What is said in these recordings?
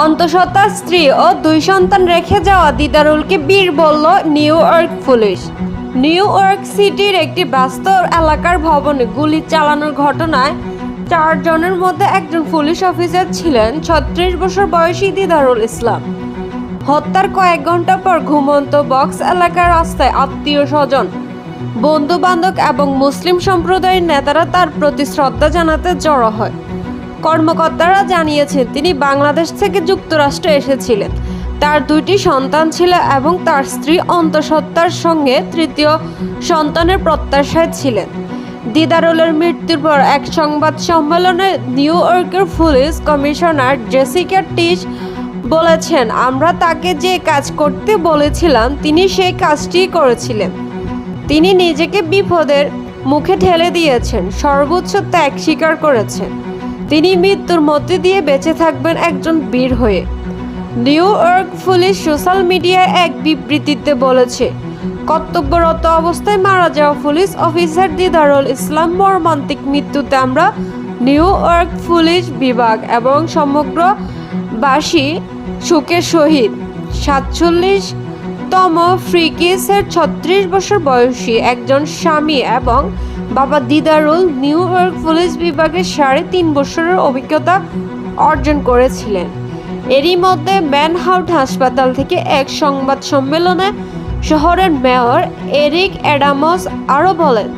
অন্তঃসত্ত্বা স্ত্রী ও দুই সন্তান রেখে যাওয়া দিদারুলকে বীর বলল New York police. New York সিটির একটি ব্যস্ত এলাকার ভবনে গুলি চালানোর ঘটনায় চারজনের মধ্যে একজন পুলিশ অফিসার ছিলেন ছত্রিশ বছর বয়সী দিদারুল ইসলাম। হত্যার কয়েক ঘণ্টা পর ঘুমন্ত বক্স এলাকার রাস্তায় আত্মীয় স্বজন বন্ধু বান্ধব এবং মুসলিম সম্প্রদায়ের নেতারা তার প্রতি শ্রদ্ধা জানাতে জড়ো হয়। কর্মকর্তারা জানিয়েছেন, তিনি বাংলাদেশ থেকে যুক্তরাষ্ট্রে এসেছিলেন। তার দুইটি সন্তান ছিল এবং তার স্ত্রী অন্তঃসত্ত্বার সঙ্গে তৃতীয় সন্তানের প্রত্যাশায় ছিলেন। দিদারুলের মৃত্যুর পর এক সংবাদ সম্মেলনে নিউ ইয়র্কের পুলিশ কমিশনার জেসিকা টিশ বলেছেন, আমরা তাকে যে কাজ করতে বলেছিলাম, তিনি সেই কাজটি করেছিলেন। তিনি নিজেকে বিপদের মুখে ঠেলে দিয়েছেন, সর্বোচ্চ ত্যাগ স্বীকার করেছেন। তিনি মৃত্যুর মধ্যে দিয়ে বেঁচে থাকবেন একজন বীর হয়ে। নিউ ইয়র্ক পুলিশ সোশ্যাল মিডিয়ায় এক বিবৃতিতে বলেছে, কর্তব্যরত অবস্থায় মারা যাওয়া পুলিশ অফিসার দিদারুল ইসলাম মর্মান্তিক মৃত্যুতে আমরা নিউ ইয়র্ক পুলিশ বিভাগ এবং সমগ্র বাসী সুখে শহীদ। সাতচল্লিশ তম ফ্রিকিসের ছত্রিশ বছর বয়সী একজন স্বামী এবং বাবা দিদারুল নিউ ইয়র্ক পুলিশ বিভাগে সাড়ে তিন বছরের অভিজ্ঞতা অর্জন করেছিলেন। এরই মধ্যে ম্যানহাউট হাসপাতাল থেকে এক সংবাদ সম্মেলনে শহরের মেয়র এরিক অ্যাডামস আরও বলেন,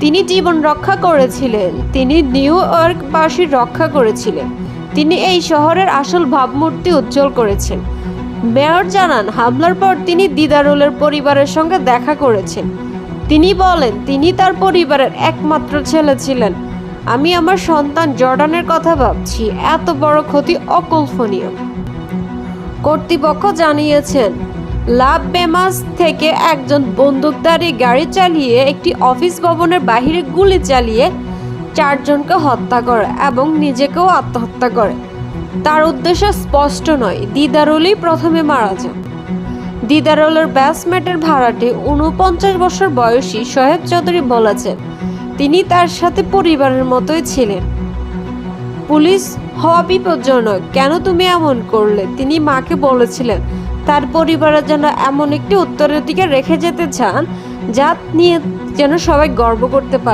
তিনি জীবন রক্ষা করেছিলেন, তিনি নিউ ইয়র্কবাসীর রক্ষা করেছিলেন, তিনি এই শহরের আসল ভাবমূর্তি উজ্জ্বল করেছেন। মেয়র জানান, হামলার পর তিনি দিদারুলের পরিবারের সঙ্গে দেখা করেছেন। তিনি বলেন, তিনি তার পরিবারের একমাত্র ছেলে ছিলেন। আমি আমার সন্তান জর্ডানের কথা ভাবছি, এত বড় ক্ষতি অকল্পনীয়। কর্তৃপক্ষ জানিয়েছেন লাভ বেমাস থেকে একজন বন্দুকধারী গাড়ি চালিয়ে একটি অফিস ভবনের বাহিরে গুলি চালিয়ে চারজনকে হত্যা করে এবং নিজেকেও আত্মহত্যা করে। তার উদ্দেশ্য স্পষ্ট নয়। দিদারুলই প্রথমে মারা যান। দিদারুলের ব্যাসমেটের ভাড়াটে উনপঞ্চাশ বছর বয়সী সোহেব চৌধুরী বলেছেন, তিনি তার সাথে পরিবারের মতোই ছিলেন। পুলিশ হওয়া বিপজ্জনক। কেন তুমি এমন করলে? তিনি মাকে বলেছিলেন, তার পরিবারের জন্য এমন একটি উত্তরের দিকে রেখে যেতে চান, যা নিয়ে যেন সবাই গর্ব করতে পারে।